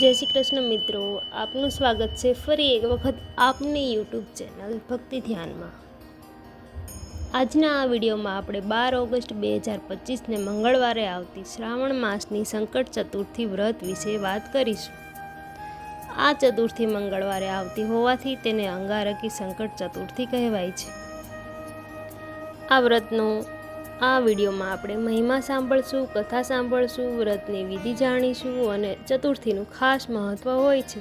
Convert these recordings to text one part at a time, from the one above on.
જય શ્રી કૃષ્ણ મિત્રો, આપનું સ્વાગત છે ફરી એક વખત આપની યુટ્યુબ ચેનલ ભક્તિ ધ્યાનમાં. આજના આ વિડીયોમાં આપણે બાર ઓગસ્ટ બે હજાર પચીસને મંગળવારે આવતી શ્રાવણ માસની સંકટ ચતુર્થી વ્રત વિશે વાત કરીશું. આ ચતુર્થી મંગળવારે આવતી હોવાથી તેને અંગારકી સંકટ ચતુર્થી કહેવાય છે. આ વ્રતનો આ વિડીયોમાં આપણે મહિમા સાંભળશું, કથા સાંભળશું, વ્રતની વિધિ જાણીશું અને ચતુર્થીનું ખાસ મહત્ત્વ હોય છે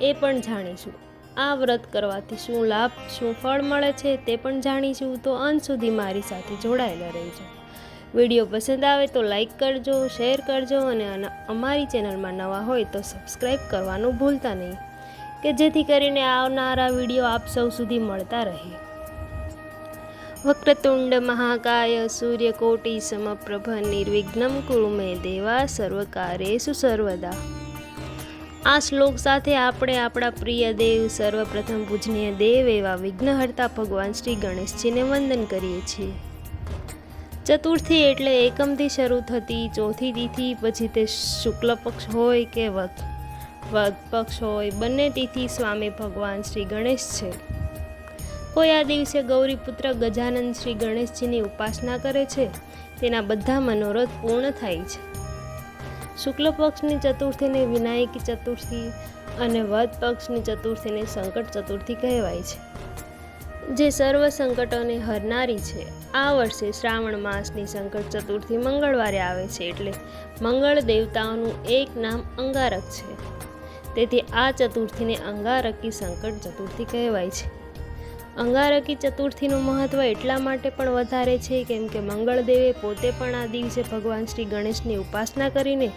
એ પણ જાણીશું. આ વ્રત કરવાથી શું લાભ, શું ફળ મળે છે તે પણ જાણીશું. તો અંત સુધી મારી સાથે જોડાયેલા રહેજો. વીડિયો પસંદ આવે તો લાઈક કરજો, શેર કરજો અને, અમારી ચેનલમાં નવા હોય તો સબસ્ક્રાઈબ કરવાનું ભૂલતા નહીં. કે જેથી કરીને આવનારા વીડિયો આપ સૌ સુધી મળતા રહે. વક્રતુંડ મહાકાય સૂર્યકોટી સમપ્રભ નિર્વિઘ્નમ કુરુ મે દેવા સર્વકાર્યેષુ સર્વદા આ શ્લોક સાથે આપણે આપણા પ્રિય દેવ, સર્વપ્રથમ પૂજનીય દેવ એવા વિઘ્નહર્તા ભગવાન શ્રી ગણેશજીને વંદન કરીએ છીએ. ચતુર્થી એટલે એકમથી શરૂ થતી, ચોથી તિથિ પછી તે શુક્લ પક્ષ હોય કે વધ પક્ષ હોય, બંને તિથિ સ્વામી ભગવાન શ્રી ગણેશ છે. કોઈ આ દિવસે ગૌરીપુત્ર ગજાનંદ શ્રી ગણેશજીની ઉપાસના કરે છે? તેના બધા મનોરથ પૂર્ણ થાય છે. શુક્લ પક્ષની ચતુર્થીને વિનાયકી ચતુર્થી અને વધ પક્ષની ચતુર્થીને સંકટ ચતુર્થી કહેવાય છે. જે સર્વ સંકટોને હરનારી છે. આ વર્ષે શ્રાવણ માસની સંકટ ચતુર્થી મંગળવારે આવે છે એટલે મંગળ દેવતાઓનું એક નામ અંગારક છે. તેથી આ ચતુર્થીને અંગારકી સંકટ ચતુર્થી કહેવાય છે. અંગારકી ચતુર્થીનું મહત્ત્વ એટલા માટે પણ વધારે છે કેમ કે મંગળદેવે પોતે પણ આ દિવસે ભગવાન શ્રી ગણેશની ઉપાસના કરીને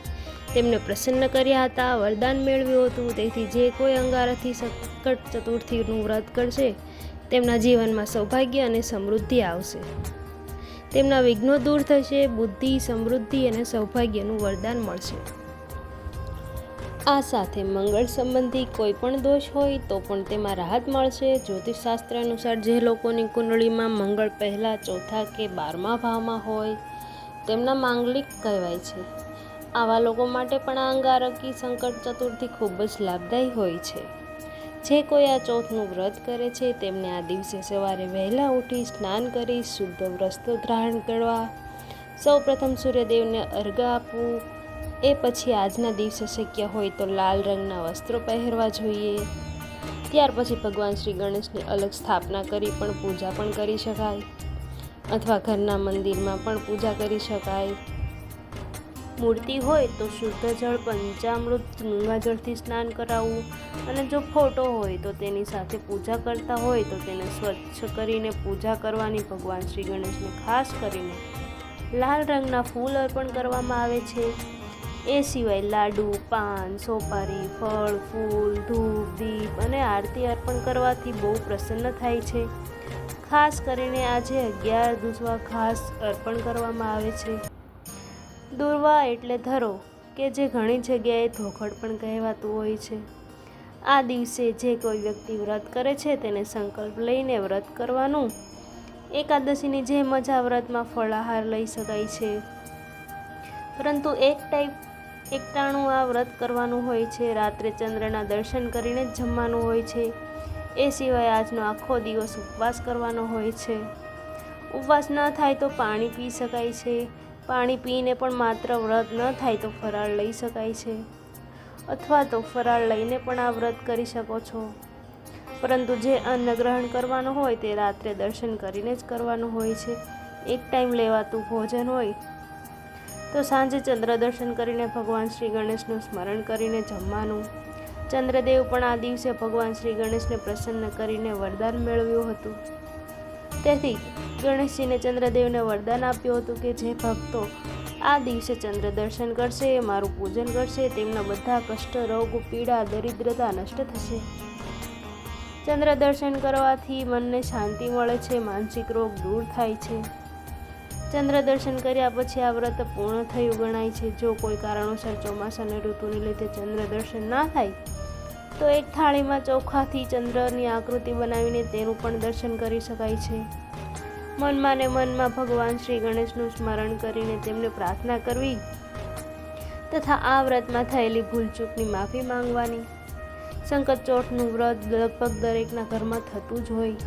તેમને પ્રસન્ન કર્યા હતા, વરદાન મેળવ્યું હતું. તેથી જે કોઈ અંગારથી સંકટ ચતુર્થીનું વ્રત કરશે, તેમના જીવનમાં સૌભાગ્ય અને સમૃદ્ધિ આવશે. તેમના વિઘ્નો દૂર થશે, બુદ્ધિ, સમૃદ્ધિ અને સૌભાગ્યનું વરદાન મળશે. આ સાથે મંગળ સંબંધી કોઈ પણ દોષ હોય તો પણ તેમાં રાહત મળશે. જ્યોતિષશાસ્ત્ર અનુસાર જે લોકોની કુંડળીમાં મંગળ પહેલાં, ચોથા કે બારમા ભાવમાં હોય, તેમના માંગલિક કહેવાય છે. આવા લોકો માટે પણ આ અંગારકી સંકટ ચતુર્થી ખૂબ જ લાભદાયી હોય છે. જે કોઈ આ ચોથનું વ્રત કરે છે, તેમને આ દિવસે સવારે વહેલા ઉઠી સ્નાન કરી શુદ્ધ વસ્ત્રો ધારણ કરવા સૌ પ્રથમ સૂર્યદેવને અર્ઘ આપવું એ પછી આજના દિવસે શક્ય હોય તો લાલ રંગના વસ્ત્રો પહેરવા જોઈએ. ત્યાર પછી ભગવાન શ્રી ગણેશની અલગ સ્થાપના કરી પણ પૂજા પણ કરી શકાય. અથવા ઘરના મંદિરમાં પણ પૂજા કરી શકાય. મૂર્તિ હોય તો શુદ્ધ જળ, પંચામૃત ગંગાજળથી સ્નાન કરાવવું અને જો ફોટો હોય તો તેની સાથે પૂજા કરતા હોય તો તેને સ્વચ્છ કરીને પૂજા કરવાની ભગવાન શ્રી ગણેશને ખાસ કરીને લાલ રંગના ફૂલ અર્પણ કરવામાં આવે છે. એ સિવાય લાડુ, પાન, સોપારી, ફળ, ફૂલ, ધૂપ, દીપ અને આરતી અર્પણ કરવાથી બહુ પ્રસન્ન થાય છે. ખાસ કરીને આજે અગિયાર દૂધવા ખાસ અર્પણ કરવામાં આવે છે. દુર્વા એટલે ધરો, કે જે ઘણી જગ્યાએ ધોખડ પણ કહેવાતું હોય છે. આ દિવસે જે કોઈ વ્યક્તિ વ્રત કરે છે તેને સંકલ્પ લઈને વ્રત કરવાનું. એકાદશીની જેમ જ આ વ્રતમાં ફળાહાર લઈ શકાય છે. પરંતુ એક ટાઈપ એકટાણું આ વ્રત કરવાનું હોય છે. રાત્રે ચંદ્રના દર્શન કરીને જ જમવાનું હોય છે. એ સિવાય આજનો આખો દિવસ ઉપવાસ કરવાનો હોય છે. ઉપવાસ ન થાય તો પાણી પી શકાય છે. પાણી પીને પણ માત્ર વ્રત ન થાય તો ફરાળ લઈ શકાય છે. અથવા તો ફરાળ લઈને પણ આ વ્રત કરી શકો છો. પરંતુ જે અન્ન ગ્રહણ કરવાનું હોય તે રાત્રે દર્શન કરીને જ કરવાનું હોય છે. એક ટાઈમ લેવાતું ભોજન હોય તો સાંજે ચંદ્ર દર્શન કરીને ભગવાન શ્રી ગણેશનું સ્મરણ કરીને જમવાનું. ચંદ્રદેવ પણ આ દિવસે ભગવાન શ્રી ગણેશને પ્રસન્ન કરીને વરદાન મેળવ્યું હતું. તેથી ગણેશજીને ચંદ્રદેવને વરદાન આપ્યું હતું કે જે ભક્તો આ દિવસે ચંદ્ર દર્શન કરશે, મારું પૂજન કરશે, તેમના બધા કષ્ટ, રોગ, પીડા, દરિદ્રતા નષ્ટ થશે. ચંદ્ર દર્શન કરવાથી મનને શાંતિ મળે છે, માનસિક રોગ દૂર થાય છે. ચંદ્ર દર્શન કર્યા પછી આ વ્રત પૂર્ણ થયું ગણાય છે. જો કોઈ કારણોસર ચોમાસાની ઋતુને લીધે ચંદ્ર દર્શન ના થાય, તો એક થાળીમાં ચોખાથી ચંદ્રની આકૃતિ બનાવીને તેનું પણ દર્શન કરી શકાય છે. મનમાં ને મનમાં ભગવાન શ્રી ગણેશનું સ્મરણ કરીને તેમને પ્રાર્થના કરવી તથા આ વ્રતમાં થયેલી ભૂલચૂકની માફી માંગવાની. સંકટ વ્રત લગભગ દરેકના ઘરમાં થતું જ હોય.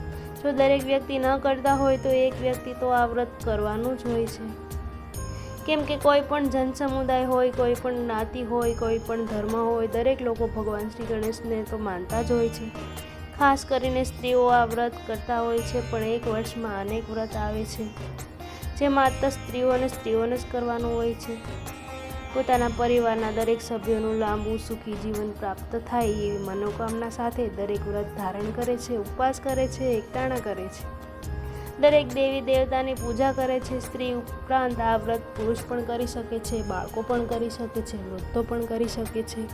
જો દરેક વ્યક્તિ ન કરતા હોય તો એક વ્યક્તિ તો આ વ્રત કરવાનું જ હોય છે. કેમ કે કોઈ પણ જન સમુદાય હોય, કોઈ પણ જ્ઞાતિ હોય, કોઈ પણ ધર્મ હોય, દરેક લોકો ભગવાન શ્રી ગણેશને તો માનતા જ હોય છે. ખાસ કરીને સ્ત્રીઓ આ વ્રત કરતા હોય છે, પણ એક વર્ષમાં અનેક વ્રત આવે છે. જે માત્ર સ્ત્રીઓને સ્ત્રીઓને જ કરવાનું હોય છે. પોતાના પરિવારના દરેક સભ્યોનું લાંબુ સુખી જીવન પ્રાપ્ત થાય એવી મનોકામના સાથે દરેક વ્રત ધારણ કરે છે, ઉપવાસ કરે છે એકટાણા કરે છે. દરેક દેવી દેવતાની પૂજા કરે છે, સ્ત્રી ઉપરાંત આ વ્રત પુરુષ પણ કરી શકે છે, બાળકો પણ કરી શકે છે, વૃદ્ધો પણ કરી શકે છે.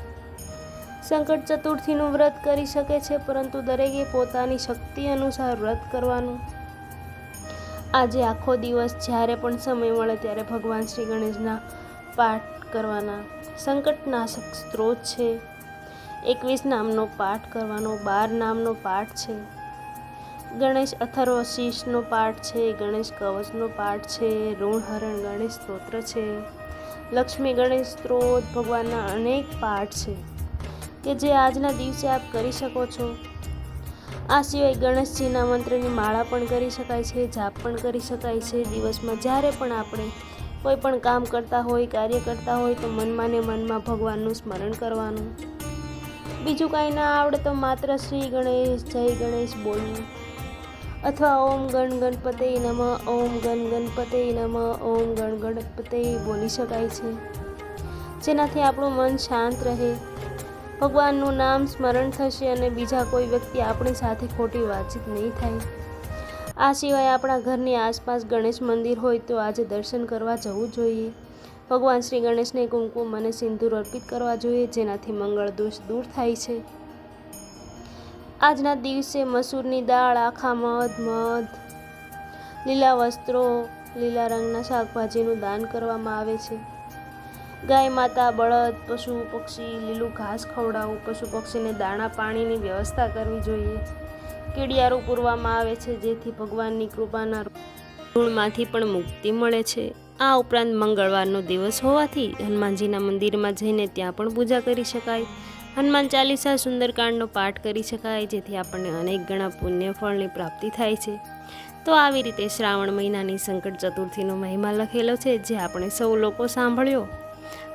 સંકટ ચતુર્થીનું વ્રત કરી શકે છે, પરંતુ દરેકે પોતાની શક્તિ અનુસાર વ્રત કરવાનું. આજે આખો દિવસ જ્યારે પણ સમય મળે ત્યારે ભગવાન શ્રી ગણેશના પાઠ કરવાના સંકટનાશક સ્ત્રોત છે. એકવીસ નામનો પાઠ કરવાનો, બાર નામનો પાઠ છે. ગણેશ અથર્વશીષનો પાઠ છે, ગણેશ કવચનો પાઠ છે, ઋણહરણ ગણેશ સ્તોત્ર છે. લક્ષ્મી ગણેશ સ્ત્રોત ભગવાનના અનેક પાઠ છે. કે જે આજના દિવસે આપ કરી શકો છો. આ સિવાય ગણેશજીના મંત્રની માળા પણ કરી શકાય છે, જાપ પણ કરી શકાય છે. દિવસમાં જ્યારે પણ આપણે કોઈ પણ કામ કરતા હોય, કાર્ય કરતા હોય, તો મનમાં ને મનમાં ભગવાનનું સ્મરણ કરવાનું. બીજું કાંઈ ના આવડે તો માત્ર શ્રી ગણેશ, જય ગણેશ બોલવું. અથવા ઓમ ગણ ગણપતે નમ, ઓમ ગણ ગણપતે નમ, ઓમ ગણ ગણપતે બોલી શકાય છે. જેનાથી આપણું મન શાંત રહે. ભગવાનનું નામ સ્મરણ થશે અને બીજા કોઈ વ્યક્તિ આપણી સાથે ખોટી વાતચીત નહીં થાય. આ સિવાય આપણા ઘરની આસપાસ ગણેશ મંદિર હોય તો આજે દર્શન કરવા જવું જોઈએ. ભગવાન શ્રી ગણેશને કુમકુમ અને સિંદૂર અર્પિત કરવા જોઈએ, જેનાથી મંગળ દોષ દૂર થાય છે. આજના દિવસે મસૂરની દાળ, આખા મધ મધ, લીલા વસ્ત્રો, લીલા રંગના શાકભાજીનું દાન કરવામાં આવે છે. ગાય માતા, બળદ, પશુ, પક્ષી, લીલું ઘાસ ખવડાવવું પશુ પક્ષીને દાણા પાણીની વ્યવસ્થા કરવી જોઈએ. કીડિયારું પૂરવામાં આવે છે, જેથી ભગવાનની કૃપાના ઋણમાંથી પણ મુક્તિ મળે છે. આ ઉપરાંત મંગળવારનો દિવસ હોવાથી હનુમાનજીના મંદિરમાં જઈને ત્યાં પણ પૂજા કરી શકાય. હનુમાન ચાલીસા સુંદરકાંડનો પાઠ કરી શકાય, જેથી આપણને અનેક ગણા પુણ્ય ફળની પ્રાપ્તિ થાય છે. તો આવી રીતે શ્રાવણ મહિનાની સંકટ ચતુર્થીનો મહિમા લખેલો છે, જે આપણે સૌ લોકો સાંભળ્યો.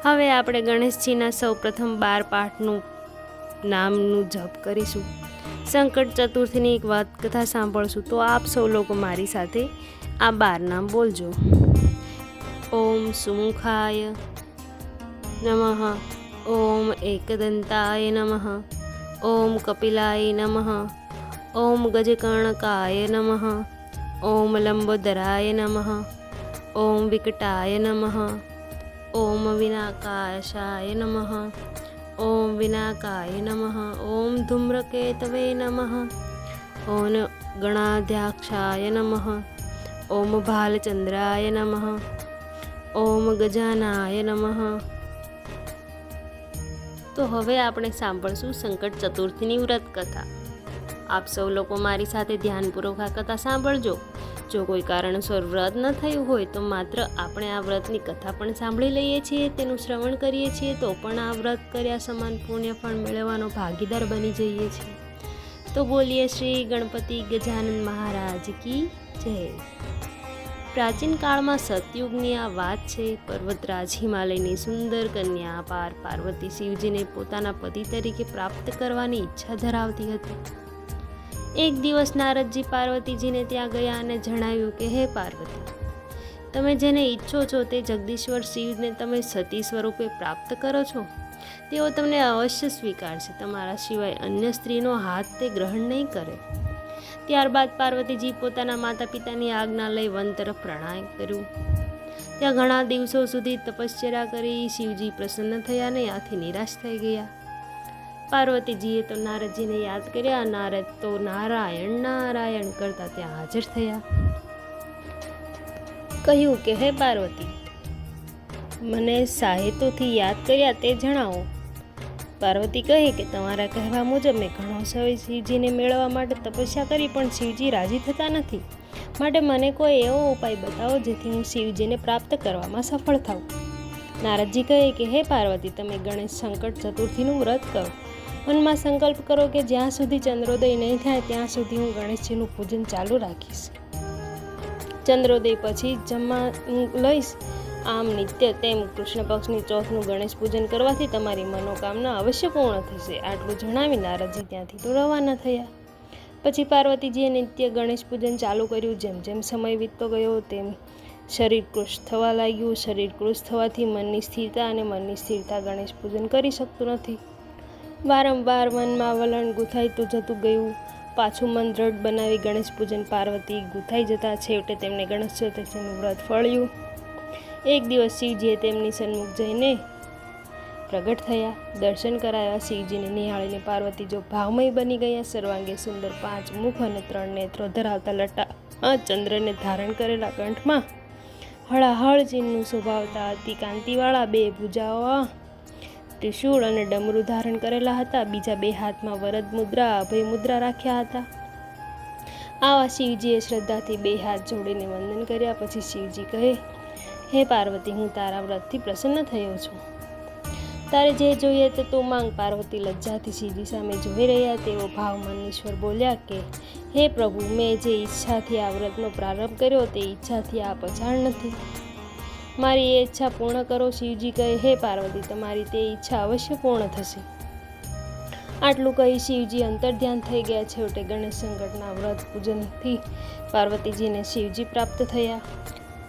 હવે આપણે ગણેશજીના સૌ પ્રથમ બાર પાઠનું નામનું જપ કરીશું. સંકટ ચતુર્થીની એક વાત કથા સાંભળશું તો આપ સૌ લોકો મારી સાથે આ બાર નામ બોલજો. ઓમ સુમુખાય નમઃ. ઓમ એકદંતાય નમઃ. ઓમ કપિલાય નમઃ. ઓમ ગજકર્ણકાય નમઃ. ઓમ લંબોદરાય નમઃ. ઓમ વિકટાય નમઃ. ઓમ વિનાકાશાય નમઃ. વિનાકાય નમઃ ઓમ ધૂમ્રકેતવે નમઃ ઓમ ગણાધ્યાક્ષાય નમઃ ઓમ ભાલચંદ્રાય નમઃ ઓમ ગજાનાય નમઃ તો હવે આપણે સાંભળશું સંકટ ચતુર્થીની વ્રત કથા. આપ સૌ લોકો મારી સાથે ધ્યાનપૂર્વક આ કથા સાંભળજો. જો કોઈ કારણસર વ્રત ન થયું હોય તો માત્ર આપણે આ વ્રતની કથા પણ સાંભળી લઈએ છીએ, તેનું શ્રવણ કરીએ છીએ, તો પણ આ વ્રત કર્યા સમાન પુણ્ય ફળ મેળવવાનો ભાગીદાર બની જઈએ છીએ. તો બોલીએ શ્રી ગણપતિ ગજાનંદ મહારાજ કી જય. પ્રાચીન કાળમાં સતયુગની આ વાત છે, પર્વતરાજ હિમાલયની સુંદર કન્યા પાર પાર્વતી શિવજીને પોતાના પતિ તરીકે પ્રાપ્ત કરવાની ઈચ્છા ધરાવતી હતી. એક દિવસ નારદજી પાર્વતીજીને ત્યાં ગયા અને જણાવ્યું કે, હે પાર્વતી, તમે જેને ઈચ્છો છો તે જગદીશ્વર શિવને તમે સતી સ્વરૂપે પ્રાપ્ત કરો છો. તેઓ તમને અવશ્ય સ્વીકારશે. તમારા સિવાય અન્ય સ્ત્રીનો હાથ તે ગ્રહણ નહીં કરે. ત્યારબાદ પાર્વતીજી પોતાના માતા પિતાની આજ્ઞા લઈ વન તરફ પ્રણાય કર્યું. ત્યાં ઘણા દિવસો સુધી તપશ્ચર્યા કરી શિવજી પ્રસન્ન થયા ને આથી નિરાશ થઈ ગયા. પાર્વતીજીએ તો નારદજીને યાદ કર્યા, નારદ તો નારાયણ નારાયણ કરતા ત્યાં હાજર થયા. કહ્યું કે, હે પાર્વતી, મને સાહેતોથી યાદ કર્યા તે જણાવો. પાર્વતી કહે કે, તમારા કહેવા મુજબ મેં ઘણો સમય શિવજીને મેળવવા માટે તપસ્યા કરી, પણ શિવજી રાજી થતા નથી. માટે મને કોઈ એવો ઉપાય બતાવો જેથી હું શિવજીને પ્રાપ્ત કરવામાં સફળ થાઉં. નારદજી કહે કે, હે પાર્વતી, તમે ગણેશ સંકટ ચતુર્થીનું વ્રત કરો. મનમાં સંકલ્પ કરો કે જ્યાં સુધી ચંદ્રોદય નહીં થાય, ત્યાં સુધી હું ગણેશજીનું પૂજન ચાલુ રાખીશ. ચંદ્રોદય પછી જમવા લઈશ. આમ નિત્ય તેમ કૃષ્ણ પક્ષની ચોથનું ગણેશ પૂજન કરવાથી તમારી મનોકામના અવશ્ય પૂર્ણ થશે. આટલું જણાવી નારદજી ત્યાંથી તો રવાના થયા. પછી પાર્વતીજીએ નિત્ય ગણેશ પૂજન ચાલુ કર્યું. જેમ જેમ સમય વીતતો ગયો તેમ શરીર કૃશ થવા લાગ્યું. શરીર કૃશ થવાથી મનની સ્થિરતા અને મનની સ્થિરતા ગણેશ પૂજન કરી શકતું નથી. વારંવાર મનમાં વલણ ગૂંથાઈતું જતું ગયું. પાછું મન દ્રઢ બનાવી ગણેશ પૂજન પાર્વતી ગૂંથાઈ જતા છેવટે તેમને ગણેશ ચતુર્થીનું વ્રત ફળ્યું. એક દિવસ શિવજીએ તેમની સન્મુખ જઈને પ્રગટ થયા. દર્શન કરાયા, શિવજીને નિહાળીને પાર્વતી જો ભાવમય બની ગયા, સર્વાંગે સુંદર પાંચ મુખ અને ત્રણ નેત્રો ધરાવતા લટા ચંદ્રને ધારણ કરેલા કંઠમાં હળાહળ ચિહ્નનું શોભાવતા અતિ કાંતિવાળા બે ભુજાઓ ત્રિશૂળ અને ડમરું ધારણ કરેલા હતા. બીજા બે હાથમાં વરદ મુદ્રા, અભય મુદ્રા રાખ્યા હતા. આવા શિવજીએ શ્રદ્ધાથી બે હાથ જોડીને વંદન કર્યા. પછી શિવજી કહે, હે પાર્વતી, હું તારા વ્રતથી પ્રસન્ન થયો છું. તારે જે જોઈએ તે તું માંગ. પાર્વતી લજ્જાથી શિવજી સામે જોઈ રહ્યા. તેવો ભાવ મનીશ્વર બોલ્યા કે, હે પ્રભુ, મેં જે ઈચ્છાથી આ વ્રતનો પ્રારંભ કર્યો તે ઈચ્છાથી આ પછાણ નથી. મારી એ ઈચ્છા પૂર્ણ કરો, શિવજી કહે, હે પાર્વતી, તમારી તે ઈચ્છા અવશ્ય પૂર્ણ થશે. આટલું કહી શિવજી અંતર્ધ્યાન થઈ ગયા છેવટે ગણેશ સંકટના વ્રત પૂજનથી પાર્વતીજીને શિવજી પ્રાપ્ત થયા.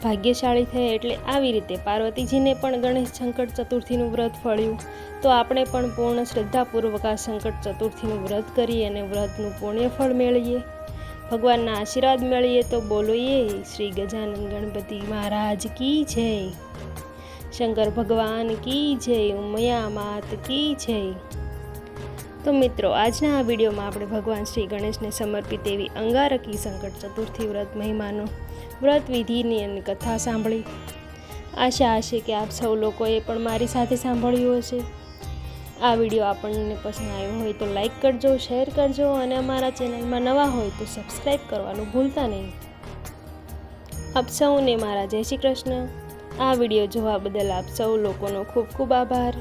ભાગ્યશાળી થયા એટલે આવી રીતે પાર્વતીજીને પણ ગણેશ સંકટ ચતુર્થીનું વ્રત ફળ્યું. તો આપણે પણ પૂર્ણ શ્રદ્ધાપૂર્વક આ સંકટ ચતુર્થીનું વ્રત કરીએ અને વ્રતનું પુણ્યફળ મેળવીએ. ભગવાનના આશીર્વાદ મળીએ તો બોલોઈએ શ્રી ગજાનંદ ગણપતિ મહારાજ કી જય. શંકર ભગવાન કી જય, ઉમયા માત કી જય. તો મિત્રો, આજના આ વિડીયોમાં આપણે ભગવાન શ્રી ગણેશને સમર્પિત એવી અંગારકી સંકટ ચતુર્થી વ્રત મહિમાનો વ્રત વિધિની અને કથા સાંભળી. આશા હશે કે આપ સૌ લોકોએ પણ મારી સાથે સાંભળ્યું હશે. આ વીડિયો આપણને પસંદ આવ્યો હોય તો લાઈક કરજો, શેર કરજો અને અમારા ચેનલમાં નવા હોય તો સબસ્ક્રાઈબ કરવાનું ભૂલતા નહીં. આપ સૌને મારા જય શ્રી કૃષ્ણ. આ વીડિયો જોવા બદલ આપ સૌ લોકોનો ખૂબ ખૂબ આભાર.